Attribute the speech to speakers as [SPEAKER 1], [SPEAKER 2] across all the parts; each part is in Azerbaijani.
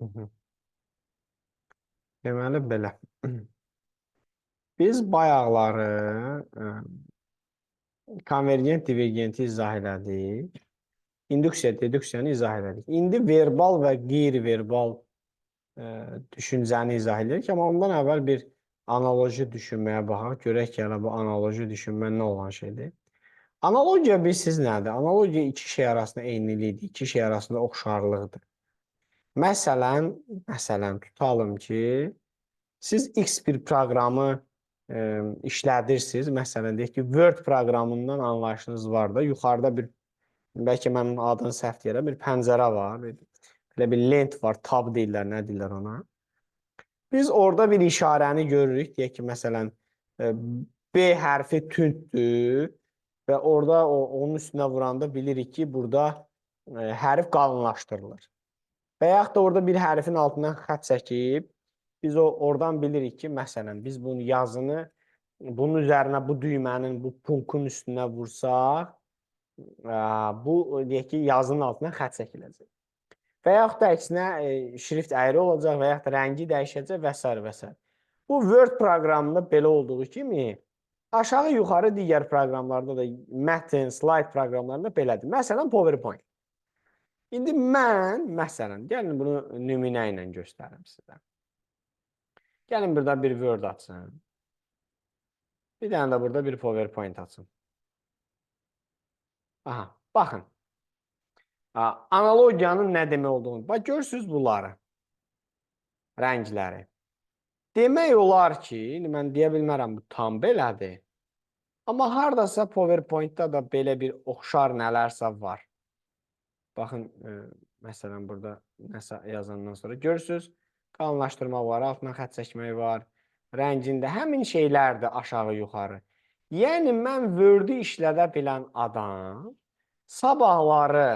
[SPEAKER 1] Hı hı. Deməli belə. Biz bayaqları ə, konvergent divergenti izah elədik. İnduksiya, deduksiyanı izah elədik. İndi verbal və qeyri-verbal düşüncəni izah edirik, amma ondan əvvəl bir analoji düşünməyə baxaq. Görək ki, hələ bu analoji düşünmə nə olan şeydir. Analogiya bilirsiniz nədir? Analogiya iki şey arasında eynilikdir, iki şey arasında oxşarlıqdır. Məsələn, məsələn tutalım ki, siz X bir proqramı ə, işlədirsiniz. Məsələn, deyək ki, Word proqramından anlayışınız var da, yuxarıda bir bəlkə mənim adını səhv deyirəm, bir pəncərə var, bir, belə bir lent var, tab deyirlər, nə deyirlər ona. Biz orada bir işarəni görürük, deyək ki, məsələn, ə, B hərfi tündür və orada o onun üstünə vuranda bilirik ki, burada ə, hərf qalınlaşdırılır. Və yaxud da orada bir hərfin altından xətt çəkib, biz o oradan bilirik ki, məsələn, biz bunu yazını bunun üzərinə bu düymənin, bu punkun üstünə vursaq, ə, bu deyək ki, yazının altından xətt çəkiləcək. Və yaxud da əksinə e, şrift əyri olacaq və yaxud da rəngi dəyişəcək və s. və s. Bu Word proqramında belə olduğu kimi aşağı yuxarı digər proqramlarda da mətn, slide proqramlarında belədir. Məsələn, PowerPoint. İndi mən, məsələn, gəlin bunu nümunə ilə göstərim sizə. Gəlin burada bir Word açın. Bir dənə də burada bir PowerPoint açın. Aha, baxın. Analogiyanın nə demək olduğunu. Bax, görürsünüz bunları. Rəngləri. Demək olar ki, indi mən deyə bilmərəm bu tam belədir. Amma hardasa PowerPoint-da da belə bir oxşar nələrsə var. Baxın, e, məsələn, burada nəsə yazandan sonra görürsüz, qalınlaşdırma var, altına xətt çəkmək var, rəngində həmin şeylərdir aşağı yuxarı. Yəni mən Word-ü işlədə bilən adam sabahları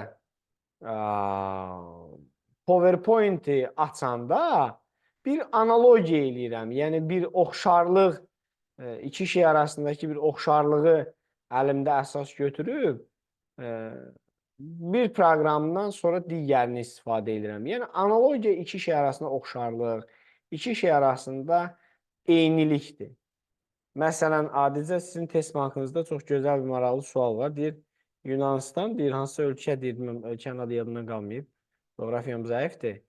[SPEAKER 1] ə, PowerPoint-i açanda bir analogiya eləyirəm. Yəni bir oxşarlıq ə, iki şey arasındakı bir oxşarlığı əlimdə əsas götürüb ə, bir proqramdan sonra digərini istifadə edirəm. Yəni analogiya iki şey arasında oxşarlıq, iki şey arasında eynilikdir. Məsələn, adicə sizin test bankınızda çox gözəl bir maraqlı sual var. Deyir, Yunanistan deyir, hansı ölkə deyir, ölkənin adı yadımdan qalmayıb. Coğrafiyam zəifdir.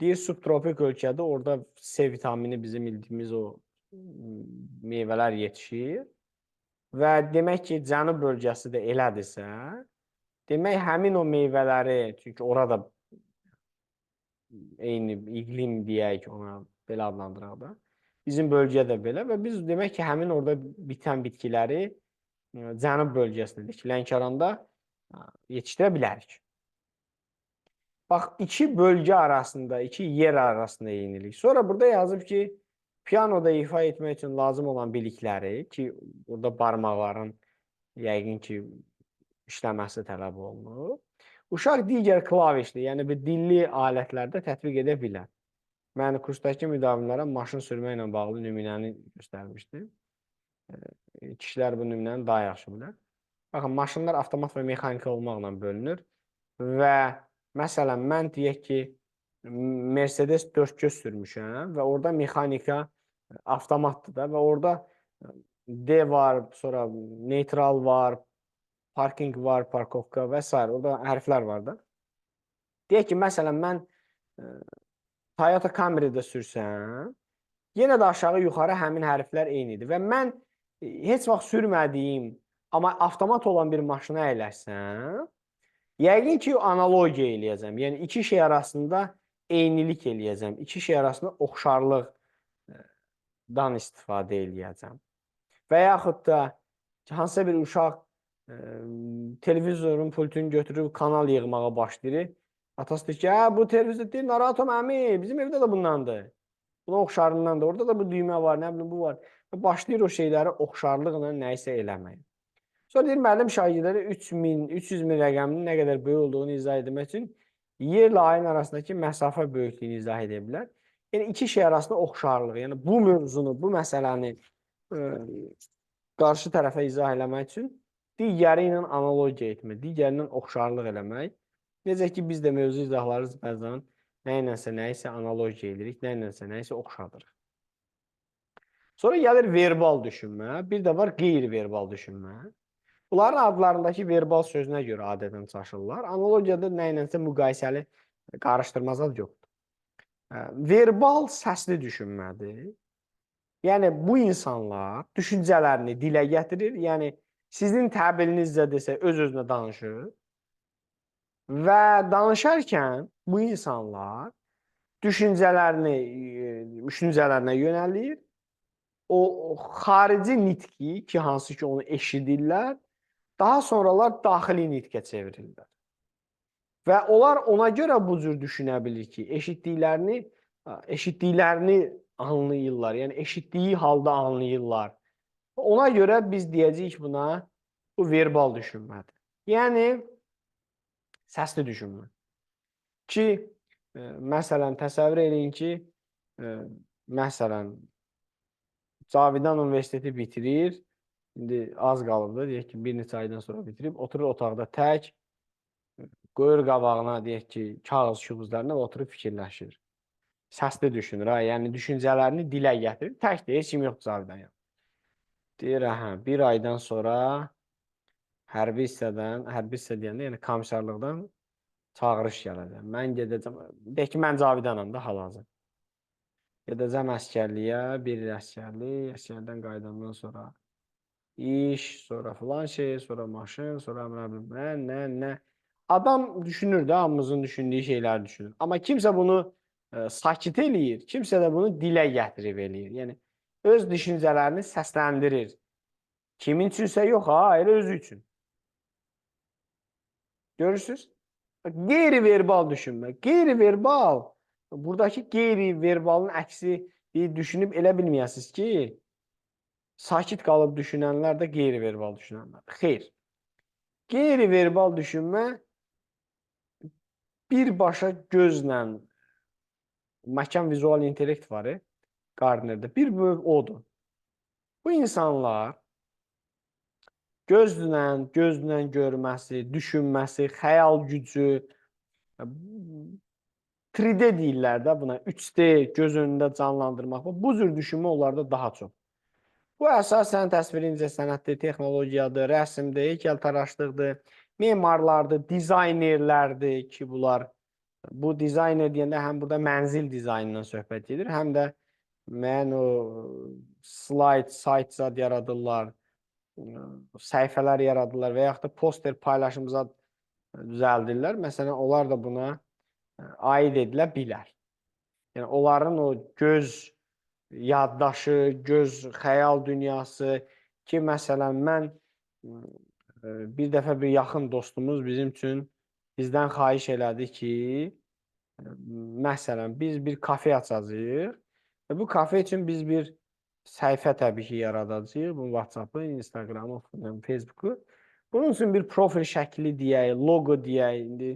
[SPEAKER 1] Deyir, subtropik ölkədə orada C vitamini bizim bildiyimiz o meyvələr yetişir. Və demək ki, cənub bölgəsi də elədirsə, demək həmin o meyvələri, çünki orada eyni iqlim deyək ona belə adlandıraq da. Bizim bölgə də belə və biz demək ki, həmin orada bitən bitkiləri ə, cənub bölgəsində Lənkəranda ə, yetişdirə bilərik. Bax, iki bölgə arasında, iki yer arasında eynilik. Sonra burada yazıb ki, pianoda ifa etmək üçün lazım olan bilikləri ki, burada barmaqların yəqin ki, işləməsi tələb olunur. Uşaq digər klavişli, yəni bir dilli alətlərdə tətbiq edə bilər. Mən kursdakı müdavimlərə maşın sürmə ilə bağlı nümunəni göstərmişdim. Kişilər bu nümunəni daha yaxşı bilər. Baxın, maşınlar avtomat və mexaniki olmaqla bölünür və məsələn, mən deyək ki, Mercedes 4göz sürmüşəm və orada mexanika avtomatdır da və orada D var, sonra neytral var, parking var, parkovka və s. Orada hərflər var da. Deyək ki, məsələn, mən Toyota Camry-də sürsəm, yenə də aşağı-yuxarı həmin hərflər eynidir və mən e, heç vaxt sürmədiyim, amma avtomat olan bir maşına əyləşsəm, yəqin ki, analogiya eləyəcəm. Yəni iki şey arasında eynilik eləyəcəm. İki şey arasında oxşarlıqdan istifadə eləyəcəm. Və yaxud da hansısa bir uşaq ə, e, televizorun pultunu götürüb kanal yığmağa başlayır. Atası deyir ki, hə, bu televizor deyir, narahat olma əmi, bizim evdə də bundandır. Buna oxşarlığındandır. Orada da bu düymə var, nə bilim bu var. Və başlayır o şeyləri oxşarlıqla nəyisə eləməyə. Sonra deyir, müəllim şagirdlərə 3000, 300 min rəqəminin nə qədər böyük olduğunu izah etmək üçün yerlə ayın arasındakı məsafə böyüklüyünü izah edə bilər. Yəni iki şey arasında oxşarlıq, yəni bu mövzunu, bu məsələni ə, qarşı tərəfə izah eləmək üçün digəri ilə analogiya etmək, digərindən oxşarlıq eləmək Necə ki, biz də mövzu izahlarız bəzən Nə ilənsə nə isə analogiya edirik, nə ilənsə nə isə oxşadırıq. Sonra gəlir verbal düşünmə, bir də var qeyri-verbal düşünmə. Bunların adlarındakı verbal sözünə görə adətən çaşırlar. Analogiyada nə ilənsə müqayisəli qarışdırma zad yoxdur. Verbal səsli düşünmədir. Yəni bu insanlar düşüncələrini dilə gətirir. Yəni sizin təbirinizcə desə öz-özünə danışır. Və danışarkən bu insanlar düşüncələrini e, düşüncələrinə yönəlir. O xarici nitqi ki, hansı ki onu eşidirlər, daha sonralar daxili nitqə çevirirlər. Və onlar ona görə bu cür düşünə bilir ki, eşitdiklərini eşitdiklərini anlayırlar. Yəni eşitdiyi halda anlayırlar. Ona görə biz deyəcəyik buna bu verbal düşünmədir. Yəni səsli düşünmə. Ki, e, məsələn, təsəvvür eləyin ki, e, məsələn, Cavidan universiteti bitirir. İndi az qalıbdı, deyək ki, bir neçə aydan sonra bitirib, oturur otaqda tək, qoyur qabağına, deyək ki, kağız şubuzlarına və oturub fikirləşir. Səsli düşünür, ha, yəni düşüncələrini dilə gətirir. Təkdir, heç kim yoxdur Cavidan yanında. Deyir, hə, bir aydan sonra hərbi hissədən, hərbi hissə deyəndə, yəni komissarlıqdan çağırış gələcək. Mən gedəcəm, deyək ki, mən Cavidanam da hal-hazır. Gedəcəm əskərliyə, bir il əskərlik, əskərdən qayıdandan sonra iş, sonra filan şey, sonra maşın, sonra nə bilim, nə, nə. Adam düşünür də, hamımızın düşündüyü şeyləri düşünür. Amma kimsə bunu ə, sakit eləyir, kimsə də bunu dilə gətirib eləyir. Yəni öz düşüncələrini səsləndirir. Kimin üçünsə yox ha, elə özü üçün. Görürsüz? Qeyri-verbal düşünmə. Qeyri-verbal Buradakı qeyri-verbalın əksi düşünüb elə bilməyəsiniz ki, sakit qalıb düşünənlər də qeyri-verbal düşünənlər. Xeyr. Qeyri-verbal düşünmə birbaşa gözlə məkan vizual intellekt var, e, Gardnerdə. Bir böyük odur. Bu insanlar gözlə, gözlə görməsi, düşünməsi, xəyal gücü 3D deyirlər də buna. 3D göz önündə canlandırmaq. Bu cür düşünmə onlarda daha çox. Bu əsasən təsviri incəsənətdir, texnologiyadır, rəsmdir, heykəltaraşlıqdır, memarlardır, dizaynerlərdir ki, bunlar bu dizayner deyəndə həm burada mənzil dizaynından söhbət gedir, həm də müəyyən o slide, sayt zad yaradırlar, səhifələr yaradırlar və yaxud da poster paylaşım zad düzəldirlər. Məsələn, onlar da buna aid edilə bilər. Yəni onların o göz yaddaşı, göz xəyal dünyası ki, məsələn mən bir dəfə bir yaxın dostumuz bizim üçün bizdən xahiş elədi ki, məsələn biz bir kafe açacağıq və bu kafe üçün biz bir səhifə təbii ki yaradacağıq. Bu WhatsApp-ı, Instagram-ı, Facebook-u. Bunun üçün bir profil şəkli deyək, loqo deyək, indi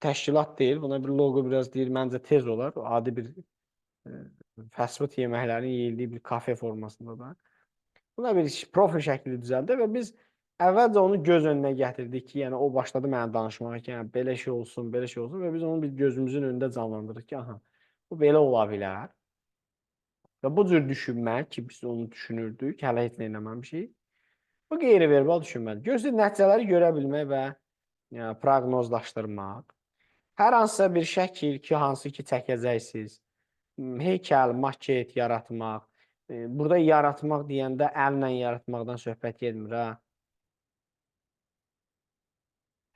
[SPEAKER 1] təşkilat deyil. Buna bir loqo biraz deyir, məncə tez olar. Adi bir e, fast food yeməklərinin yeyildiyi bir kafe formasında da. Buna bir profil şəkli düzəldi və biz əvvəlcə onu göz önünə gətirdik ki, yəni o başladı mənə danışmağa ki, yəni belə şey olsun, belə şey olsun və biz onu bir gözümüzün önündə canlandırırıq ki, aha, bu belə ola bilər. Və bu cür düşünmək ki, biz onu düşünürdük, hələ heç nə eləməmişik. Bu qeyri-verbal düşünmədir. Gözlə nəticələri görə bilmək və yəni, proqnozlaşdırmaq. Hər hansısa bir şəkil ki, hansı ki çəkəcəksiniz, heykəl, maket yaratmaq. E, burada yaratmaq deyəndə əllə yaratmaqdan söhbət getmir ha.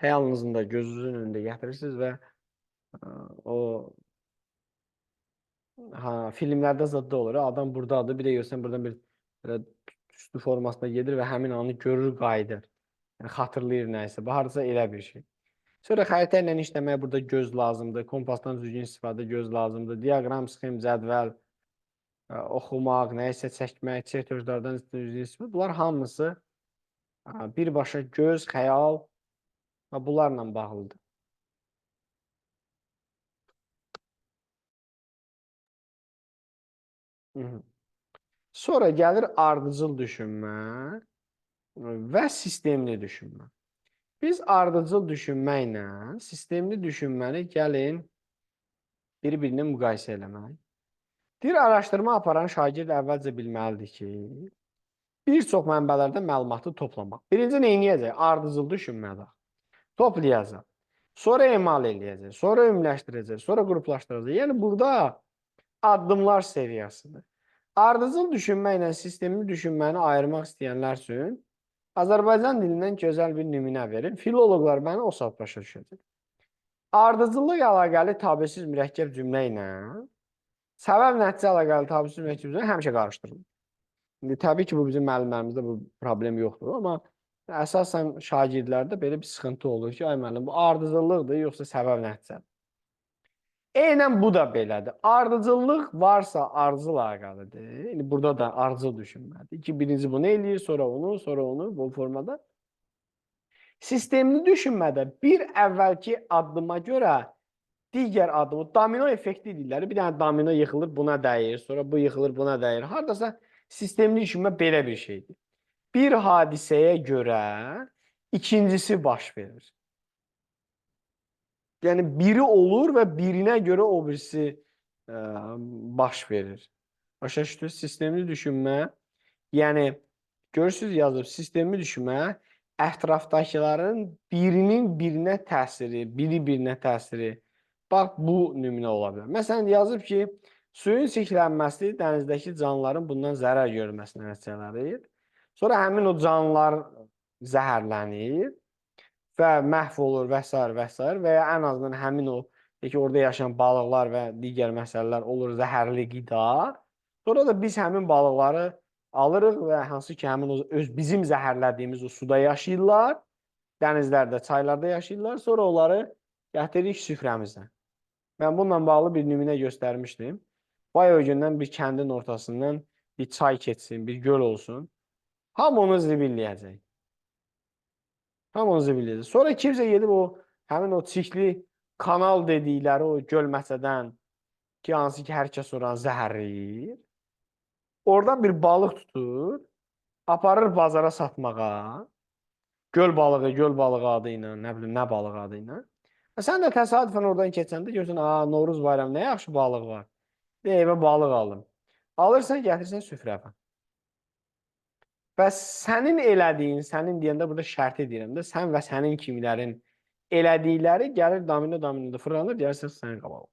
[SPEAKER 1] Xəyalınızın da gözünüzün önündə gətirirsiniz və o ha filmlərdə zəddə olur. Adam burdadır, bir də görsən buradan bir belə üstü formasına gedir və həmin anı görür, qayıdır. Yəni xatırlayır nəyisə. Bu hardasa elə bir şey. Sonra xəritə ilə işləməyə burada göz lazımdır. Kompasdan düzgün istifadə göz lazımdır. Diaqram, sxem, cədvəl, e, oxumaq, nəyisə çəkmək, çertözlərdən düzgün istifadə. Bunlar hamısı ə, birbaşa göz, xəyal və bunlarla bağlıdır. Hı -hı. Sonra gəlir ardıcıl düşünmə və sistemli düşünmə. Biz ardıcıl düşünməklə sistemli düşünməni gəlin bir-birini müqayisə eləmək. Bir araşdırma aparan şagird əvvəlcə bilməlidir ki, bir çox mənbələrdən məlumatı toplamaq. Birinci nə edəcək? Ardıcıl düşünmədə. Toplayacaq. Sonra emal eləyəcək, sonra ümumiləşdirəcək, sonra qruplaşdıracaq. Yəni burada addımlar seriyasıdır. Ardıcıl düşünmə ilə sistemli düşünməni ayırmaq istəyənlər üçün Azərbaycan dilindən gözəl bir nümunə verim. Filoloqlar məni o saat başa düşəcək. Ardıcıllıq əlaqəli tabesiz mürəkkəb cümlə ilə səbəb nəticə əlaqəli tabesiz mürəkkəb cümlə həmişə qarışdırılır. İndi təbii ki, bu bizim müəllimlərimizdə bu problem yoxdur, amma əsasən şagirdlərdə belə bir sıxıntı olur ki, ay müəllim, bu ardıcıllıqdır yoxsa səbəb nəticədir? Eynən bu da belədir. Ardıcıllıq varsa ardıcıl əlaqəlidir. İndi burada da ardıcıl düşünməlidir ki, birinci bunu eləyir, sonra onu, sonra onu bu formada. Sistemli düşünmədə bir əvvəlki addıma görə digər addımı domino effekti deyirlər. Bir dənə domino yıxılır, buna dəyir, sonra bu yıxılır, buna dəyir. Hardasa sistemli düşünmə belə bir şeydir. Bir hadisəyə görə ikincisi baş verir. Yəni biri olur və birinə görə o birisi ə, baş verir. Başa düşdünüz? Sistemli düşünmə, yəni görürsüz yazıb sistemli düşünmə ətrafdakıların birinin birinə təsiri, biri birinə təsiri. Bax bu nümunə ola bilər. Məsələn yazıb ki, suyun çirklənməsi dənizdəki canlıların bundan zərər görməsinə nəticələnir. Sonra həmin o canlılar zəhərlənir və məhv olur və s. və s. və ya ən azından həmin o ki, orada yaşayan balıqlar və digər məsələlər olur zəhərli qida. Sonra da biz həmin balıqları alırıq və hansı ki, həmin o öz bizim zəhərlədiyimiz o suda yaşayırlar, dənizlərdə, çaylarda yaşayırlar. Sonra onları gətiririk süfrəmizə. Mən bununla bağlı bir nümunə göstərmişdim. Vay o gündən bir kəndin ortasından bir çay keçsin, bir göl olsun. Hamı onu zibilləyəcək. Hamı onu zibilləyəcək. Sonra kimsə gedib o həmin o çirkli kanal dedikləri o gölməçədən ki, hansı ki, hər kəs oranı zəhərləyir. Oradan bir balıq tutur, aparır bazara satmağa. Göl balığı, göl balığı adı ilə, nə bilim, nə balığı adı ilə. Və Sən də təsadüfən oradan keçəndə görürsən, "A, Novruz bayramı nə yaxşı balıq var." De evə balıq alım. Alırsan, gətirsən süfrəyə. Və sənin elədiyin, sənin deyəndə burada şərti deyirəm də, sən və sənin kimilərin elədikləri gəlir domino dominoda fırlanır, deyərsən sənin qabağına.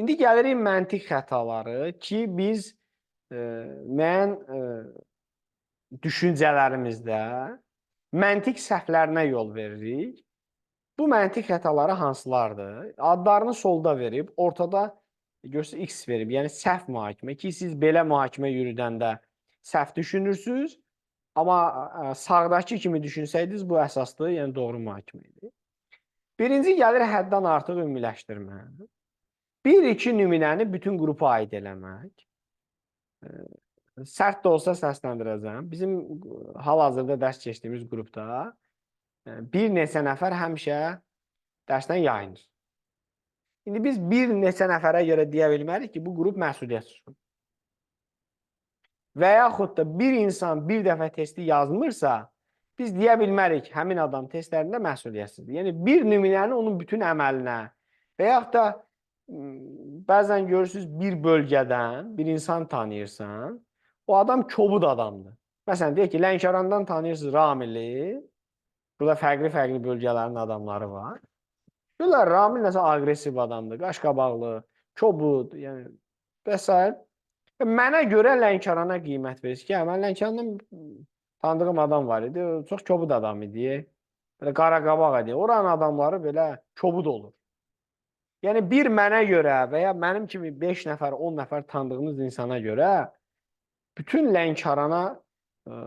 [SPEAKER 1] İndi gəlirik məntiq xətaları ki, biz e, müəyyən e, düşüncələrimizdə məntiq səhvlərinə yol veririk. Bu məntiq xətaları hansılardır? Adlarını solda verib, ortada görsə X verib, yəni səhv mühakimə ki, siz belə mühakimə yürüdəndə səhv düşünürsüz, amma sağdakı kimi düşünsəydiniz bu əsaslı, yəni doğru mühakimə idi. Birinci gəlir həddən artıq ümumiləşdirmə. Bir iki nümunəni bütün qrupa aid eləmək. Sərt də olsa səsləndirəcəm. Bizim hal-hazırda dərs keçdiyimiz qrupda bir neçə nəfər həmişə dərsdən yayınır. İndi biz bir neçə nəfərə görə deyə bilmərik ki, bu qrup məsuliyyətsizdir. Və yaxud da bir insan bir dəfə testi yazmırsa, biz deyə bilmərik həmin adam testlərində məsuliyyətsizdir. Yəni bir nümunəni onun bütün əməlinə və yaxud da bəzən görürsüz bir bölgədən bir insan tanıyırsan, o adam kobud adamdır. Məsələn, deyək ki, Lənkərandan tanıyırsınız Ramili. Burada fərqli-fərqli bölgələrin adamları var. Görürlər, Ramil nəsə aqressiv adamdır, qaşqabaqlı, kobud, yəni və s. Mənə görə Lənkərana qiymət verirsiniz ki, hə, mən Lənkərandan tanıdığım adam var idi, çox kobud adam idi. Belə qaraqabaq idi. Oranın adamları belə kobud olur. Yəni bir mənə görə və ya mənim kimi 5 nəfər, 10 nəfər tanıdığınız insana görə bütün Lənkərana ə,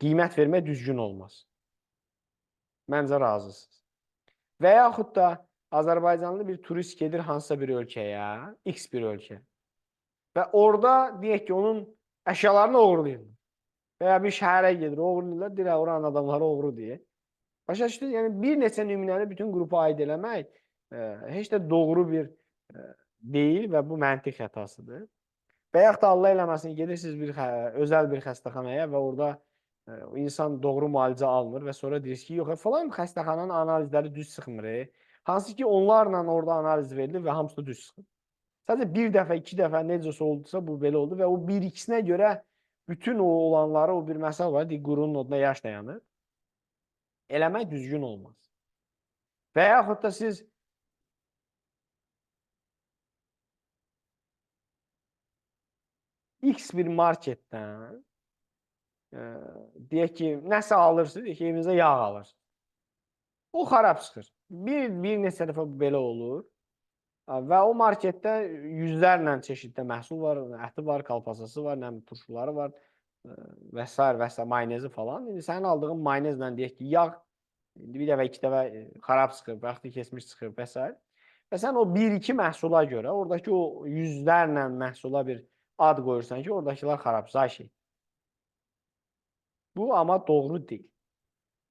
[SPEAKER 1] qiymət vermək düzgün olmaz. Məncə razısınız. Və yaxud da Azərbaycanlı bir turist gedir hansısa bir ölkəyə, X bir ölkə. Və orada deyək ki, onun əşyalarını oğurlayırlar. Və ya bir şəhərə gedir, oğurlayırlar, deyirlər oranın adamları oğru deyə. Başa düşdünüz? Yəni bir neçə nümunəni bütün qrupa aid eləmək ə, heç də doğru bir ə, deyil və bu məntiq xətasıdır. Və yaxud da Allah eləməsin gedirsiniz bir xə, özəl bir xəstəxanaya və orada ə, insan doğru müalicə almır və sonra deyirsiniz ki, yox, falan xəstəxananın analizləri düz çıxmır. Hansı ki onlarla orada analiz verilir və hamısı düz çıxır. Sadəcə bir dəfə, iki dəfə necəsə oldusa bu belə oldu və o bir ikisinə görə bütün o olanları o bir məsəl var, deyir, qurunun oduna yaş dayanır. Eləmək düzgün olmaz. Və yaxud da siz X bir marketdən e, deyək ki, nəsə alırsınız, deyək ki, evinizə yağ alırsınız. O xarab çıxır. Bir, bir neçə dəfə belə olur. Və o marketdə yüzlərlə çeşiddə məhsul var, əti var, kalpasası var, nə bilim turşuları var və s. və s. mayonezi falan. İndi sənin aldığın mayonezlə deyək ki, yağ indi bir dəfə, iki dəfə xarab çıxıb, vaxtı keçmiş çıxıb və s. Və sən o 1-2 məhsula görə, oradakı o yüzlərlə məhsula bir ad qoyursan ki, oradakılar xarabsay şey. Bu amma doğru deyil.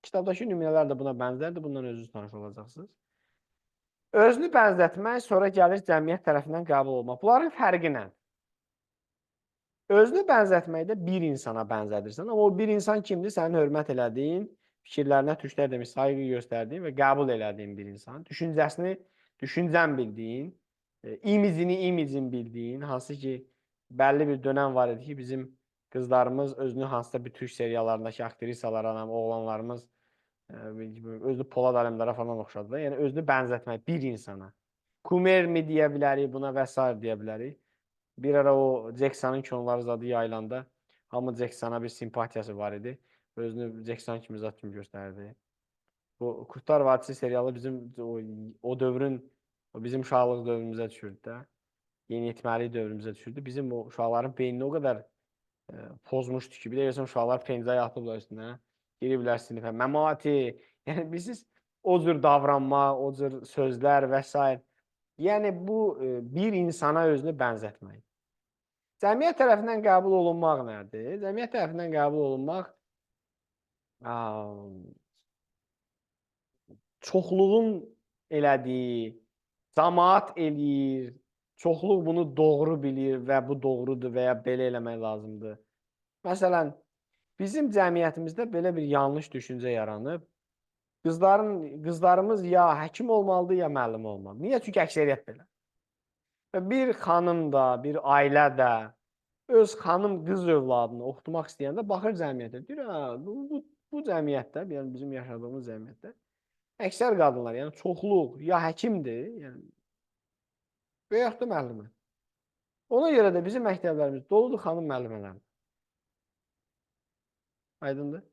[SPEAKER 1] Kitabdakı nümunələr də buna bənzərdir. Bundan özünüz tanış olacaqsınız. Özünü bənzətmək, sonra gəlir cəmiyyət tərəfindən qəbul olmaq. Bunların fərqi nədir? Özünü bənzətməkdə bir insana bənzədirsən, amma o bir insan kimdir? Sənin hörmət elədiyin, fikirlərinə tüşlər demiş, sayğı göstərdiyin və qəbul elədiyin bir insan. Düşüncəsini, düşüncən bildiyin, e, imicini, imicin bildiyin, hansı ki, bəlli bir dönəm var idi ki, bizim qızlarımız özünü hansısa bir türk seriallarındakı aktrisalara, oğlanlarımız ə, özünü Polad Aləmdara falan oxşadılar. Yəni özünü bənzətmək bir insana. Kumermi deyə bilərik, buna və s. deyə bilərik. Bir ara o Jackson'ın Konları zadı yayılanda hamı Jackson'a bir simpatiyası var idi. Özünü Jackson kimi zat kimi göstərdi. Bu Kurtlar Vadisi serialı bizim o, o dövrün o bizim uşaqlıq dövrümüzə düşürdü də yeniyetməlik dövrümüzə düşürdü. Bizim o uşaqların beynini o qədər ə, pozmuşdu ki, bir də görsən uşaqlar pencəyə atıblar üstünə, giriblər sinifə, məmati, yəni bilirsiniz, o cür davranma, o cür sözlər və s. Yəni bu ə, bir insana özünü bənzətmək. Cəmiyyət tərəfindən qəbul olunmaq nədir? Cəmiyyət tərəfindən qəbul olunmaq ə, çoxluğun elədiyi, cəmaət eləyir, çoxluq bunu doğru bilir və bu doğrudur və ya belə eləmək lazımdır. Məsələn, bizim cəmiyyətimizdə belə bir yanlış düşüncə yaranıb. Qızların qızlarımız ya həkim olmalıdır, ya müəllim olmalıdır. Niyə? Çünki əksəriyyət belə. Və bir xanım da, bir ailə də öz xanım qız övladını oxutmaq istəyəndə baxır cəmiyyətə. Deyir, hə, bu, bu, bu cəmiyyətdə, yəni bizim yaşadığımız cəmiyyətdə əksər qadınlar, yəni çoxluq ya həkimdir, yəni və yaxud da müəllimə. Ona görə də bizim məktəblərimiz doludur xanım müəllimələrlə. Aydındır?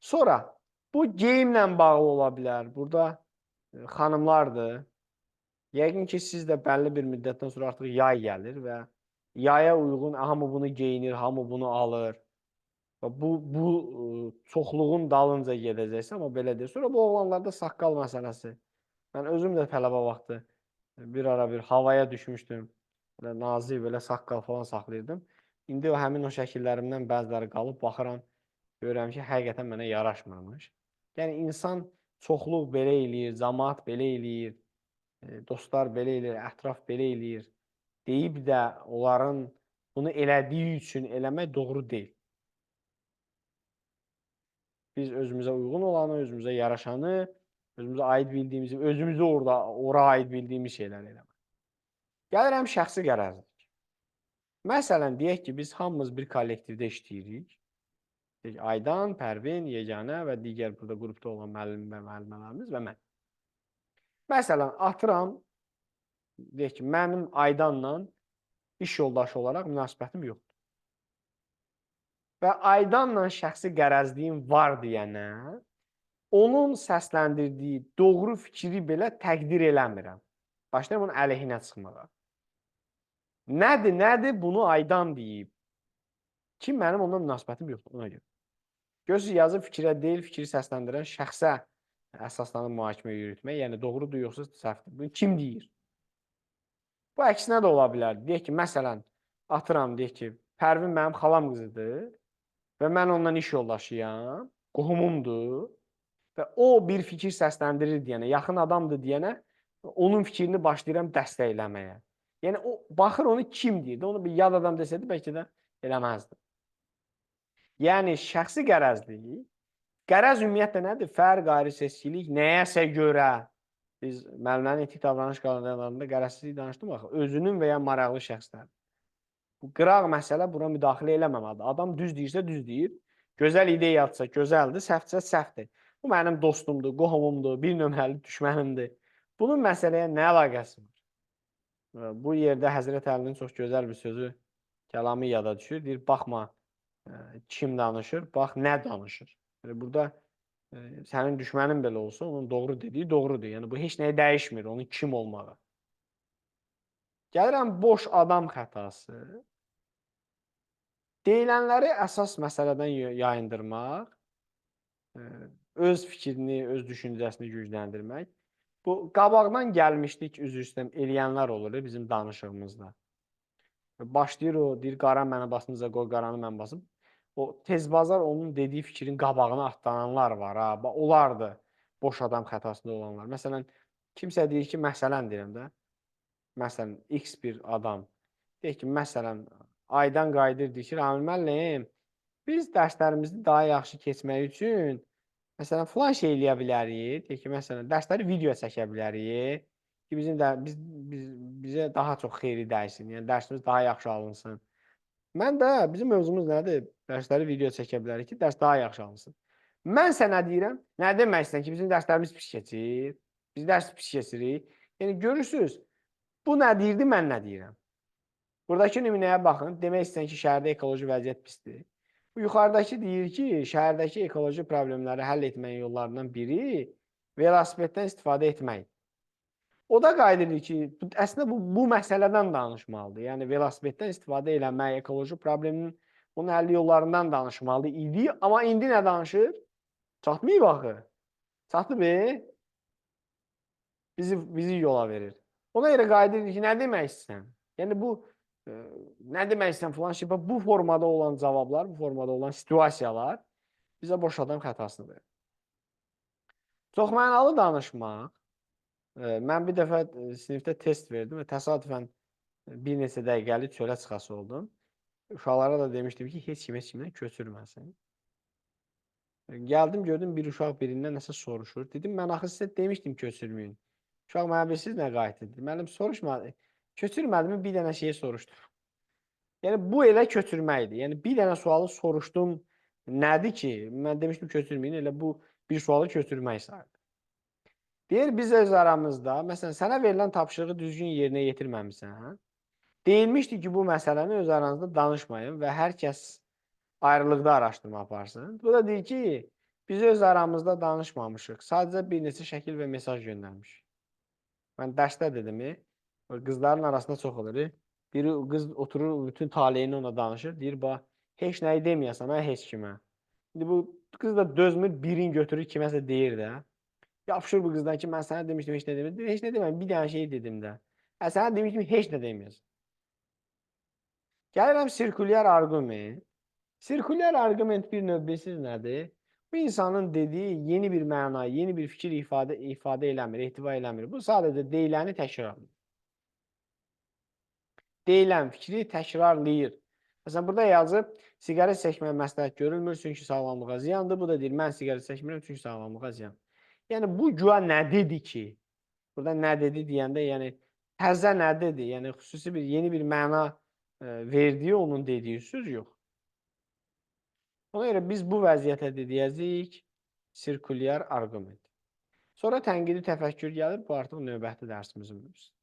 [SPEAKER 1] Sonra bu geyimlə bağlı ola bilər. Burada e, xanımlardır. Yəqin ki, siz də bəlli bir müddətdən sonra artıq yay gəlir və yaya uyğun hamı bunu geyinir, hamı bunu alır. Və bu bu e, çoxluğun dalınca gedəcəksə, amma belə deyil. Sonra bu oğlanlarda saqqal məsələsi. Mən özüm də tələbə vaxtı bir ara bir havaya düşmüşdüm. Belə nazik, belə saqqal falan saxlayırdım. İndi o həmin o şəkillərimdən bəziləri qalıb baxıram, görürəm ki, həqiqətən mənə yaraşmırmış. Yəni insan çoxluq belə eləyir, cəmaət belə eləyir, e, dostlar belə eləyir, ətraf belə eləyir. Deyib də onların bunu elədiyi üçün eləmək doğru deyil. Biz özümüzə uyğun olanı, özümüzə yaraşanı Özümüzə aid bildiyimiz, özümüzü orada, ora aid bildiyimiz şeylər eləmək. Gəlirəm şəxsi qərarlılık. Məsələn, deyək ki, biz hamımız bir kollektivdə işləyirik. Aydan, Pərvin, Yeganə və digər burada qrupda olan müəllim və müəllimələrimiz və mən. Məsələn, atıram, deyək ki, mənim Aydanla iş yoldaşı olaraq münasibətim yoxdur. Və Aydanla şəxsi qərəzliyim var deyənə onun səsləndirdiyi doğru fikri belə təqdir eləmirəm. Başlayıram onun əleyhinə çıxmağa. Nədir, nədir bunu aydan deyib. Ki mənim ondan münasibətim yoxdur ona görə. Görürsüz yazı fikrə deyil, fikri səsləndirən şəxsə əsaslanıb mühakimə yürütmək, yəni doğrudur yoxsa səhvdir. Bunu kim deyir? Bu əksinə də ola bilər. Deyək ki, məsələn, atıram, deyək ki, Pərvin mənim xalam qızıdır və mən ondan iş yoldaşıyam, qohumumdur və o bir fikir səsləndirir deyənə, yaxın adamdır deyənə, onun fikrini başlayıram dəstəkləməyə. Yəni o baxır onu kim deyir? Onu bir yad adam desəydi bəlkə də eləməzdi. Yəni şəxsi qərəzlik, qərəz ümumiyyətlə nədir? Fərq, ayrı-seçkilik, nəyəsə görə Biz müəllimlərin etik davranış qaydalarında qərəzsizlik danışdım axı. Özünün və ya maraqlı şəxslər. Bu qıraq məsələ bura müdaxilə eləməməlidir. Adam düz deyirsə düz deyir. Gözəl ideyadsa gözəldir, səhvsə səhvdir. Bu mənim dostumdur, qohumumdur, bir nömrəli düşmənimdir. Bunun məsələyə nə əlaqəsi var? Bu yerdə Həzrət Əlinin çox gözəl bir sözü, kəlamı yada düşür. Deyir, baxma kim danışır, bax nə danışır. Yəni burada ə, sənin düşmənin belə olsa, onun doğru dediyi doğrudur. Yəni bu heç nəyi dəyişmir, onun kim olmağı. Gəlirəm boş adam xətası. Deyilənləri əsas məsələdən yayındırmaq, ə, öz fikrini, öz düşüncəsini gücləndirmək. Bu qabaqdan gəlmişdik üzr istəyirəm eləyənlər olur bizim danışığımızda. Başlayır o, deyir qara mənə basınca qoy qaranı mən basım. O tez bazar onun dediyi fikrin qabağına atlananlar var ha. Onlardır boş adam xətasında olanlar. Məsələn, kimsə deyir ki, məsələn deyirəm də. Məsələn, X bir adam deyir ki, məsələn, aydan qayıdır deyir ki, Ramil müəllim, biz dərslərimizi daha yaxşı keçmək üçün məsələn, filan şey eləyə bilərik. Deyir ki, məsələn, dərsləri video çəkə bilərik ki, bizim də biz, biz bizə daha çox xeyri dəysin. Yəni dərsimiz daha yaxşı alınsın. Mən də bizim mövzumuz nədir? Dərsləri video çəkə bilərik ki, dərs daha yaxşı alınsın. Mən sənə deyirəm, nə demək istəyirsən ki, bizim dərslərimiz pis keçir. Biz dərs pis keçirik. Yəni görürsüz, bu nə deyirdi, mən nə deyirəm. Buradakı nümunəyə baxın. Demək istəyirsən ki, şəhərdə ekoloji vəziyyət pisdir. Bu yuxarıdakı deyir ki, şəhərdəki ekoloji problemləri həll etməyin yollarından biri velosipeddən istifadə etmək. O da qayıdır ki, əslində bu, bu məsələdən danışmalıdır. Yəni velosipeddən istifadə eləmək, ekoloji problemin bunun həlli yollarından danışmalı idi, amma indi nə danışır? Çatmayıb axı. Çatıb e? Bizi bizi yola verir. Ona görə qayıdır ki, nə demək istəyirsən? Yəni bu e, nə demək istəyirsən filan şey, bu formada olan cavablar, bu formada olan situasiyalar bizə boş adam xətasıdır. Çox mənalı danışmaq. Mən bir dəfə e, sinifdə test verdim və təsadüfən e, bir neçə dəqiqəlik çölə çıxası oldum. Uşaqlara da demişdim ki, heç kim heç kimdən köçürməsin. E, Gəldim gördüm bir uşaq birindən nəsə soruşur. Dedim mən axı sizə demişdim köçürməyin. Uşaq mənə bilirsiz nə qayıtdı? Müəllim soruşmadı. Köçürmədimi bir dənə şeyi soruşdum. Yəni bu elə köçürməkdir. Yəni bir dənə sualı soruşdum. Nədir ki? Mən demişdim köçürməyin. Elə bu bir sualı köçürmək sayılır. Deyir biz öz aramızda, məsələn, sənə verilən tapşırığı düzgün yerinə yetirməmisən. hə? Deyilmişdi ki, bu məsələni öz aranızda danışmayın və hər kəs ayrılıqda araşdırma aparsın. Bu da deyir ki, biz öz aramızda danışmamışıq. Sadəcə bir neçə şəkil və mesaj göndərmişik. Mən dərsdə dedim, e, qızların arasında çox olur. e. Biri qız oturur bütün taleyini ona danışır. Deyir, bax, heç nəyi deməyəsən, hə, heç kimə. İndi bu qız da dözmür, birini götürür kiməsə deyir də. Yapışır bu qızdan ki, mən sənə demişdim, heç nə demədim. Heç nə demədim, bir dənə şey dedim də. Hə, sənə demişdim, heç nə deməyəsən. Gəlirəm sirkulyar arqument. Sirkulyar arqument bir növ bilirsiz nədir? Bu insanın dediyi yeni bir məna, yeni bir fikir ifadə ifadə eləmir, ehtiva eləmir. Bu sadəcə deyiləni təkrarlayır. Deyilən fikri təkrarlayır. Məsələn, burada yazıb siqaret çəkmək məsləhət görülmür çünki sağlamlığa ziyandır. Bu da deyir, mən siqaret çəkmirəm çünki sağlamlığa ziyan. Yəni bu güya nə dedi ki? Burada nə dedi deyəndə, yəni təzə nə dedi? Yəni xüsusi bir yeni bir məna e, verdiyi onun dediyi söz yox. Ona görə biz bu vəziyyətə deyəcəyik sirkulyar arqument. Sonra tənqidi təfəkkür gəlir, bu artıq növbəti dərsimizin mövzusudur.